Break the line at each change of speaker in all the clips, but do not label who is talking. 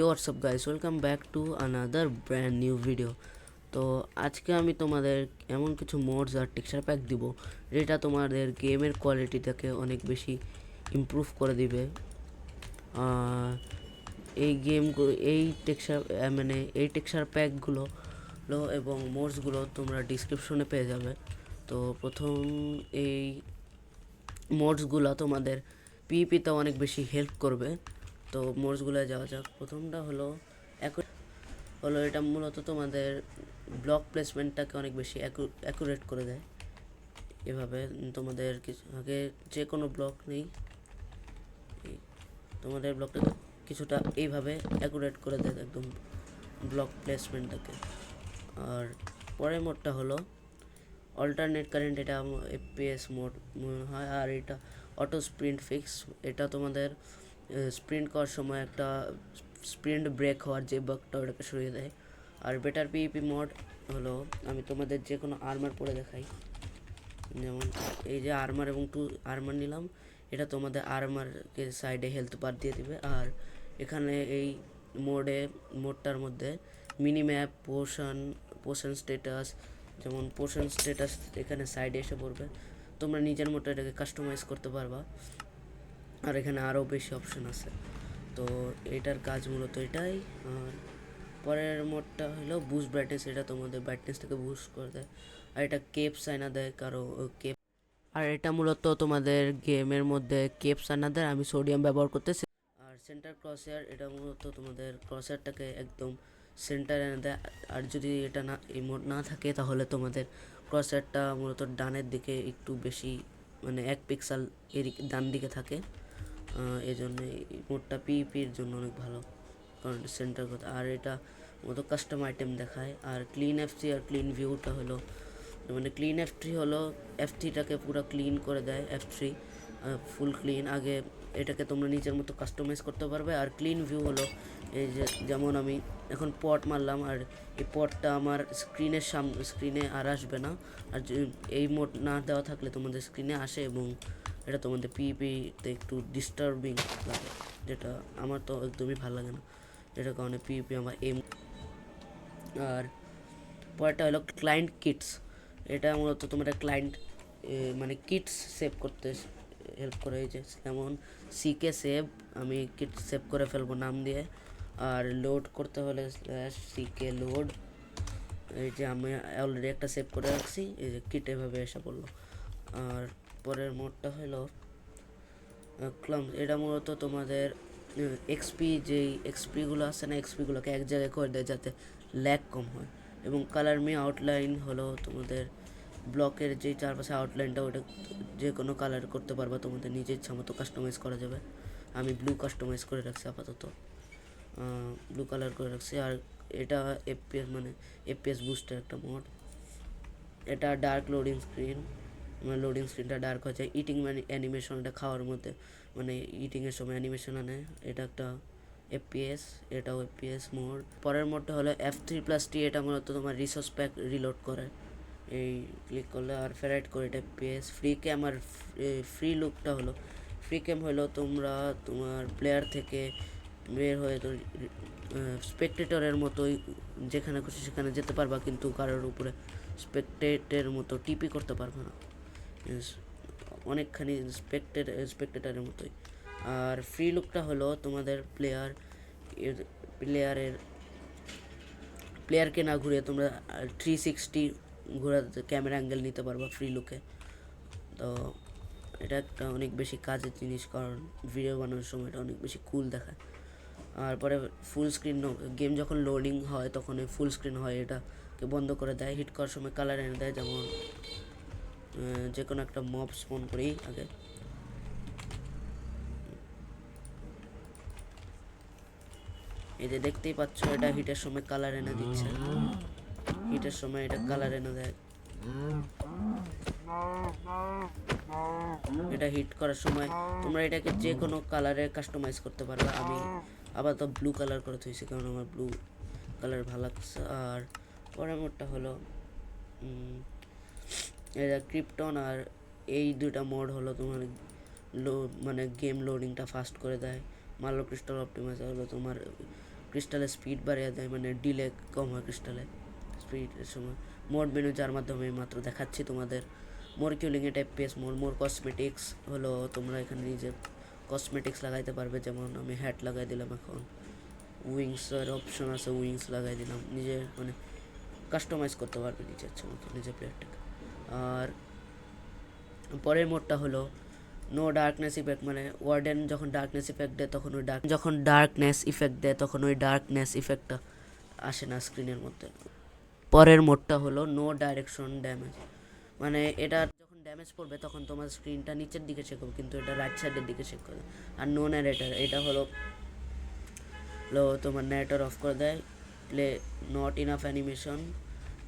WhatsApp guys welcome back to another brand new video তো আজকে আমি তোমাদের এমন কিছু মোডস আর টেক্সচার প্যাক দিব, যেটা তোমাদের গেমের কোয়ালিটিটাকে অনেক বেশি ইমপ্রুভ করে দিবে। এই গেম এই টেক্সচার মানে এই টেক্সচার প্যাকগুলো এবং মোডসগুলো তোমরা ডিসক্রিপশনে পেয়ে যাবে। তো প্রথম এই মোডসগুলো তোমাদের পিপিতে অনেক বেশি হেল্প করবে। তো মোডসগুলো যাওয়া যাক। প্রথমটা হলো হলো এটা মূলত তোমাদের ব্লক প্লেসমেন্টটাকে অনেক বেশি অ্যাকুরেট করে দেয়। এভাবে তোমাদের কিছু আগে যে কোনো ব্লক নেই। তোমাদের ব্লকটা কিছুটা এইভাবে অ্যাকুরেট করে দেয় একদম ব্লক প্লেসমেন্টটাকে আর পরের মোডটা হলো অল্টারনেট কারেন্ট এটা এফপিএস মোড হয়। আর এটা অটো স্প্রিন্ট ফিক্স এটা তোমাদের স্প্রিন্ট করার সময় একটা স্প্রিন্ট ব্রেক হওয়ার যে বাগটা ওটাকে সরিয়ে দেয়। আর বেটার পিইপি মোড হলো, আমি তোমাদের যে কোনো আর্মার পরে দেখাই। যেমন এই যে আর্মার এবং টু আর্মার নিলাম, এটা তোমাদের আর্মারকে সাইডে হেলথ বার দিয়ে দিবে। আর এখানে এই মোডে মোডটার মধ্যে mini map potion potion status যেমন পোশন স্ট্যাটাস এখানে সাইডে এসে পড়বে। তোমরা নিজের মতো এটাকে কাস্টমাইজ করতে পারবা। আর এখানে আরও বেশি অপশন আছে। তো এটার কাজ মূলত এটাই, আর পরের মোডটা হলো বুস্ট ব্রাইটনেস এটা তোমাদের ব্রাইটনেসটাকে বুস্ট করে দেয়। আর এটা কেপ সাইনা দেয়, কারও কেপ আর এটা মূলত তোমাদের গেমের মধ্যে কেপ সাইনা দেয়, আমি সোডিয়াম ব্যবহার করতেছি। আর সেন্টার ক্রসেয়ার এটা মূলত তোমাদের ক্রসেয়ারটাকে একদম সেন্টার এনে দেয়। আর যদি এটা না, এই মোড না থাকে, তাহলে তোমাদের ক্রসেয়ারটা মূলত ডানের দিকে একটু বেশি মানে এক পিক্সেল এর ডান দিকে থাকে। এই জন্য এই মোডটা পিপির জন্য অনেক ভালো। কারণ সেন্টার কথা আর এটা মতো কাস্টম আইটেম দেখায়। আর clean F C R clean ভিউটা হলো মানে ক্লিন এফ থ্রি হলো এফ থ্রিটাকে পুরো ক্লিন করে দেয় এফ থ্রি ফুল ক্লিন আগে এটাকে তোমরা নিজের মতো কাস্টমাইজ করতে পারবে। আর ক্লিন ভিউ হলো, এই যে যেমন আমি এখন পট মারলাম, আর এই পটটা আমার স্ক্রিনের সামনে স্ক্রিনে আর আসবে না। আর এই মোড না দেওয়া থাকলে তোমাদের স্ক্রিনে আসে এবং এটা তোমাদের পিপিতে একটু ডিস্টার্বিং লাগে, যেটা আমার তো একদমই ভালো লাগে না। যেটার কারণে পিপি আমার এম আর পরেরটা হলো ক্লায়েন্ট কিটস এটা মূলত তোমার ক্লায়েন্ট মানে কিটস সেভ করতে হেল্প করে যে, যেমন সিকে সেভ আমি কিট সেভ করে ফেলব নাম দিয়ে, আর লোড করতে হলে সিকে লোড এই যে আমি অলরেডি একটা সেভ করে রাখছি, এই যে কিট এভাবে এসে পড়ল। আর পরের মোডটা হলো ক্লাম, এটা মূলত তোমাদের এক্সপি যেই এক্সপিগুলো আছে না এক্সপিগুলোকে এক জায়গায় করে দেয় যাতে ল্যাগ কম হয়। এবং কালার মি আউটলাইন হলো তোমাদের ব্লকের যে চারপাশে আউটলাইনটা ওটা যে কোনো কালার করতে পারবা, তোমাদের নিজের ইচ্ছা মতো কাস্টমাইজ করা যাবে। আমি ব্লু কাস্টমাইজ করে রাখছি আপাতত। ব্লু কালার করে রাখছি। আর এটা এফপিএস মানে এফপিএস বুস্টের একটা মোড। এটা ডার্ক লোডিং স্ক্রিন মানে লোডিং স্ক্রিনটা ডার্ক হয়ে যায়। ইটিং মানে অ্যানিমেশন এটা খাওয়ার মধ্যে। মানে ইটিংয়ের সময় অ্যানিমেশন আনে। এটা একটা এফপিএস এটাও এফপিএস মোড পরের মোডটা হলো এফ থ্রি প্লাস টি এটা মূলত তোমার রিসোর্স প্যাক রিলোড করে। এই ক্লিক করলে আর ফেরাইট করে এটা এফপিএস ফ্রি ক্যাম আর ফ্রি লুকটা হলো। ফ্রি ক্যাম হলো তোমরা তোমার প্লেয়ার থেকে বের হয়ে তো স্পেকটেটরের মতোই যেখানে খুশি সেখানে যেতে পারবা, কিন্তু কারোর উপরে স্পেকটেটের মতো টিপি করতে পারবে না। অনেকখানি ইন্সপেক্টেড স্পেকটেটারের মতোই। আর ফ্রি লুকটা হলো তোমাদের প্লেয়ার প্লেয়ারের প্লেয়ারকে না ঘুরে তোমরা থ্রি সিক্সটি ঘোরাতে ক্যামেরা অ্যাঙ্গেল নিতে পারবা ফ্রি লুকে তো এটা একটা অনেক বেশি কাজের জিনিস কারণ ভিডিও বানানোর সময় এটা অনেক বেশি কুল দেখায়। আর পরে ফুল স্ক্রিন গেম যখন লোডিং হয় তখন ফুল স্ক্রিন হয় এটাকে বন্ধ করে দেয় হিট করার সময় কালার এনে দেয়, যেমন যে কোনো একটা মব স্পন করি আগে। এই যে দেখতেই পাচ্ছ, এটা হিটের সময় কালার এনে দিচ্ছে। হিটের সময় এটা কালার এনে দেয়। এটা হিট করার সময় তোমরা এটাকে যে কোনো কালারে কাস্টমাইজ করতে পারবে। আমি আবার তো ব্লু কালার করে থইছি, কারণ আমার ব্লু কালার ভালো লাগছে। আর পরের মোডটা হলো এটা ক্রিপ্টন আর এই দুটা মোড হলো তোমার লো মানে গেম লোডিংটা ফাস্ট করে দেয়। মাল্লো ক্রিস্টাল অপটিমাইজার হলো তোমার ক্রিস্টালের স্পিড বাড়িয়ে দেয় মানে ডিলে কম হয় ক্রিস্টালে স্পিডের সময়। মোড মেনু যার মাধ্যমে মাত্র দেখাচ্ছি তোমাদের। মোর কিউলিং এটা পেস মোর মোর কসমেটিক্স হলো তোমরা এখানে নিজে কসমেটিক্স লাগাইতে পারবে, যেমন আমি হ্যাট লাগাই দিলাম এখন। উইংসের অপশন আছে উইংস লাগাই দিলাম। নিজে মানে কাস্টমাইজ করতে পারবে নিজের ইচ্ছা মতো নিজের প্লেয়ারটাকে আর পরের মোডটা হলো নো ডার্কনেস ইফেক্ট মানে ওয়ার্ডেন যখন ডার্কনেস ইফেক্ট দেয় তখন ওই ডার্ক যখন ডার্কনেস ইফেক্ট দেয় তখন ওই ডার্কনেস ইফেক্টটা আসে না স্ক্রিনের মধ্যে। পরের মোডটা হলো নো ডাইরেকশন ড্যামেজ মানে এটা যখন ড্যামেজ পড়বে তখন তোমার স্ক্রিনটা নিচের দিকে শেখ হবে কিন্তু এটা রাইট সাইডের দিকে শেক করবে আর নো ন্যারেটার এটা হলো হলো তোমার ন্যারেটার অফ করে দেয় প্লে নট ইনাফ অ্যানিমেশন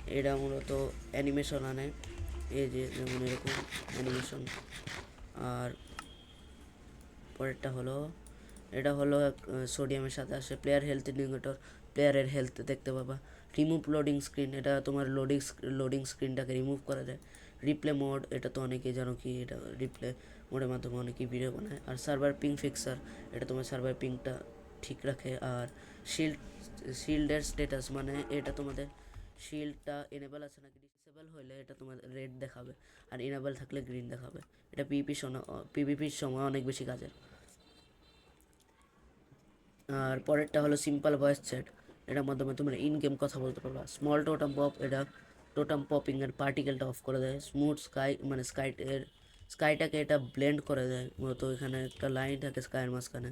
এটা মূলত অ্যানিমেশন আনে। এই যে যেমন এরকম অ্যানিমেশন আর পরেরটা হলো, এটা হলো সোডিয়ামের সাথে আসে প্লেয়ার হেলথ ইন্ডিকেটর প্লেয়ারের হেলথ দেখতে পাবা। রিমুভ লোডিং স্ক্রিন এটা তোমার লোডিং লোডিং স্ক্রিনটাকে রিমুভ করে দেয় রিপ্লে মোড এটা তো অনেকেই জানো কি, এটা রিপ্লে মোডের মাধ্যমে অনেকেই ভিডিও বানায়। আর সার্ভার পিং ফিক্সার এটা তোমার সার্ভার পিংটা ঠিক রাখে। আর শিল্ড শিল্ডের স্ট্যাটাস মানে এটা তোমাদের শিল্ডটা এনেবল আছে নাকি ডিসেবল হলে এটা তোমার রেড দেখাবে আর ইনেবল থাকলে গ্রিন দেখাবে। এটা পিভি পিভিপির সময় অনেক বেশি কাজের। আর পরেরটা হলো সিম্পল ভয়েস চ্যাট এটার মাধ্যমে তোমরা ইন গেম কথা বলতে পারবা। স্মল টোটাম পপ এটা টোটাম পপিং এর পার্টিকেলটা অফ করে দেয়। স্মুথ স্কাই মানে স্কাই এর স্কাইটাকে এটা ব্লেন্ড করে দেয়। মূলত এখানে একটা লাইন থাকে স্কাইয়ের মাঝখানে।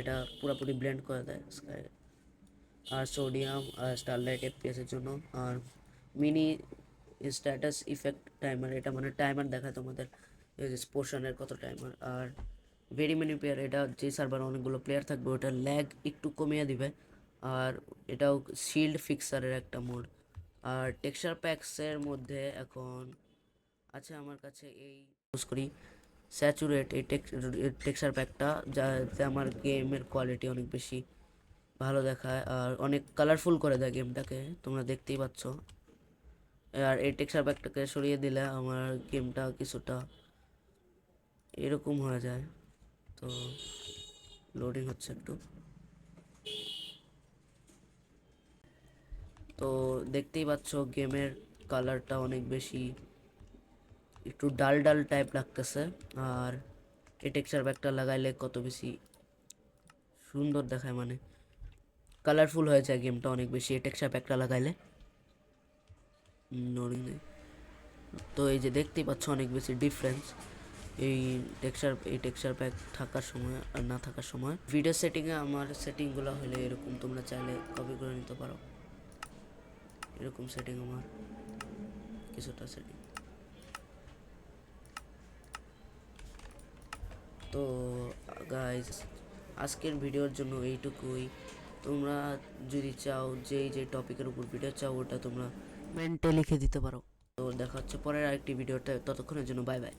এটা পুরোপুরি ব্লেন্ড করে দেয় স্কাই আর সোডিয়াম আর স্টারলাইট এফপিএসের জন্য, আর মিনি স্ট্যাটাস ইফেক্ট টাইমার এটা মানে টাইমার দেখায় তোমাদের পোর্শনের কত টাইমার আর ভেরি মেনি প্লেয়ার এটা যে সার্ভার অনেকগুলো প্লেয়ার থাকবে, ওটা ল্যাগ একটু কমিয়ে দিবে, আর এটাও শিল্ড ফিক্সারের একটা মোড আর টেক্সচার প্যাক্সের মধ্যে এখন আছে আমার কাছে এই ইউজ করি স্যাচুরেট এই টেক্সচার প্যাকটা যাতে আমার গেমের কোয়ালিটি অনেক বেশি ভালো দেখায় আর অনেক কালারফুল করে দেয় গেমটাকে তোমরা দেখতেই পাচ্ছ। আর এই টেক্সচার ব্যাগটাকে সরিয়ে দিলে আমার গেমটা কিছুটা এরকম হয়ে যায়। তো লোডিং হচ্ছে একটু। তো দেখতেই পাচ্ছ গেমের কালারটা অনেক বেশি একটু ডাল ডাল টাইপ লাগতেছে। আর এই টেক্সচার ব্যাগটা লাগাইলে কত বেশি সুন্দর দেখায় মানে। কালারফুল হয়ে যায় গেমটা অনেক বেশি টেক্সচার প্যাকটা লাগাইলে। নেই। তো এই যে দেখতেই পাচ্ছ অনেক বেশি ডিফারেন্স এই টেক্সচার এই টেক্সচার প্যাক থাকার সময় আর না থাকার সময়। ভিডিও সেটিংয়ে আমার সেটিংগুলো হলে এরকম, তোমরা চাইলে কপি করে নিতে পারো। এরকম সেটিং আমার কিছুটা সেটিং তো গাইজ আজকের ভিডিওর জন্য এইটুকুই। তোমরা যদি চাও যেই যে টপিকের উপর ভিডিও চাও, ওটা তোমরা মেন্টে লিখে দিতে পারো। তো দেখা হচ্ছে পরের আরেকটি ভিডিওটা ততক্ষণের জন্য বাই বাই